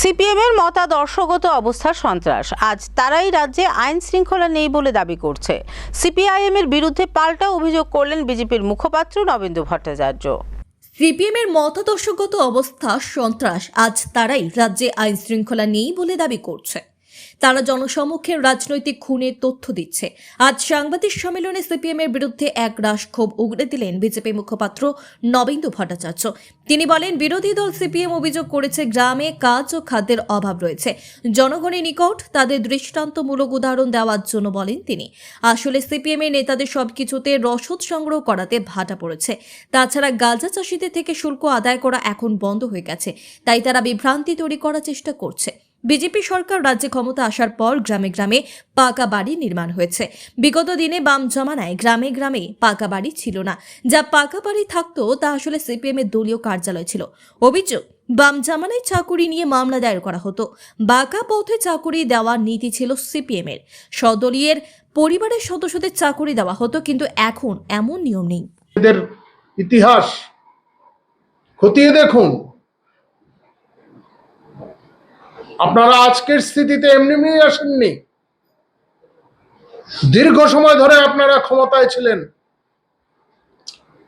CPM এর মতাদর্শগত অবস্থার সন্ত্রাস। আজ তারাই রাজ্যে আইন শৃঙ্খলা নেই বলে দাবি করছে। সিপিআইএম এর বিরুদ্ধে পাল্টা অভিযোগ করলেন বিজেপির মুখপাত্র নবেন্দু ভট্টাচার্য। সিপিএমের মতাদর্শগত অবস্থা সন্ত্রাস। আজ তারাই রাজ্যে আইন শৃঙ্খলা নেই বলে দাবি করছে। তারা জনসমক্ষে রাজনৈতিক খুনের তথ্য দিচ্ছে। আজ সাংবাদিক সম্মেলনে সিপিএম এর বিরুদ্ধে এক রাশ ক্ষোভ উগড়ে দিলেন বিজেপি মুখপাত্র নবেন্দু ভট্টাচার্য। তিনি বলেন, বিরোধী দল সিপিএম অভিযোগ করেছে, গ্রামে কাজ ও খাদ্যের অভাব রয়েছে। জনগণের নিকট তাদের দৃষ্টান্তমূলক উদাহরণ দেওয়ার জন্য বলেন তিনি। আসলে সিপিএম এর নেতাদের সবকিছুতে রসদ সংগ্রহ করাতে ভাটা পড়েছে। তাছাড়া গাঁজা চাষিদের থেকে শুল্ক আদায় করা এখন বন্ধ হয়ে গেছে। তাই তারা বিভ্রান্তি তৈরি করার চেষ্টা করছে। বিজেপি সরকার রাজ্যে ক্ষমতা আসার পর গ্রামে গ্রামে পাকা বাড়ি নির্মাণ হয়েছে। বিগত দিনে বাম জমানায় গ্রামে গ্রামে পাকা বাড়ি ছিল না। যা পাকা বাড়ি থাকতো, তা আসলে সিপিএম এর দলীয় কার্যালয় ছিল। অভিযোগ, বাম জামানায় চাকুরি নিয়ে মামলা দায়ের করা হতো। বাঁকা পথে চাকুরি দেওয়ার নীতি ছিল সিপিএম এর সদলীয়ের পরিবারের সদস্যদের চাকুরি দেওয়া হতো, কিন্তু এখন এমন নিয়ম নেই। ইতিহাস, খতিয়ে দেখুন। আপনারা আজকের স্থিতিতে এমনি এমনি আসেননি। দীর্ঘ সময় ধরে আপনারা ক্ষমতায় ছিলেন।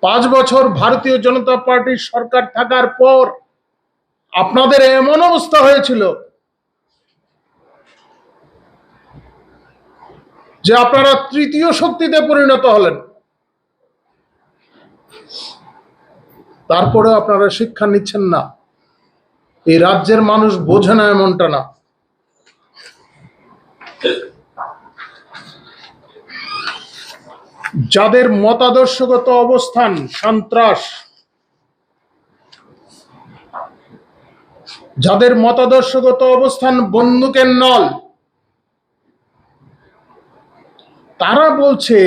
পাঁচ বছর ভারতীয় জনতা পার্টির সরকার থাকার পর আপনাদের এমন অবস্থা হয়েছিল যে আপনারা তৃতীয় শক্তিতে পরিণত হলেন। তারপরে আপনারা শিক্ষা নিচ্ছেন না। এই রাজ্যের মানুষ বোঝে না এমনটা না। যাদের মতাদর্শগত অবস্থান সন্ত্রাস, যাদের মতাদর্শগত অবস্থান বন্দুকের নল, তারা বলছে,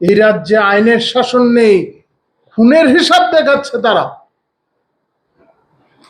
এই রাজ্যে আইনের শাসন নেই, খুনের হিসাব দেখাচ্ছে তারা।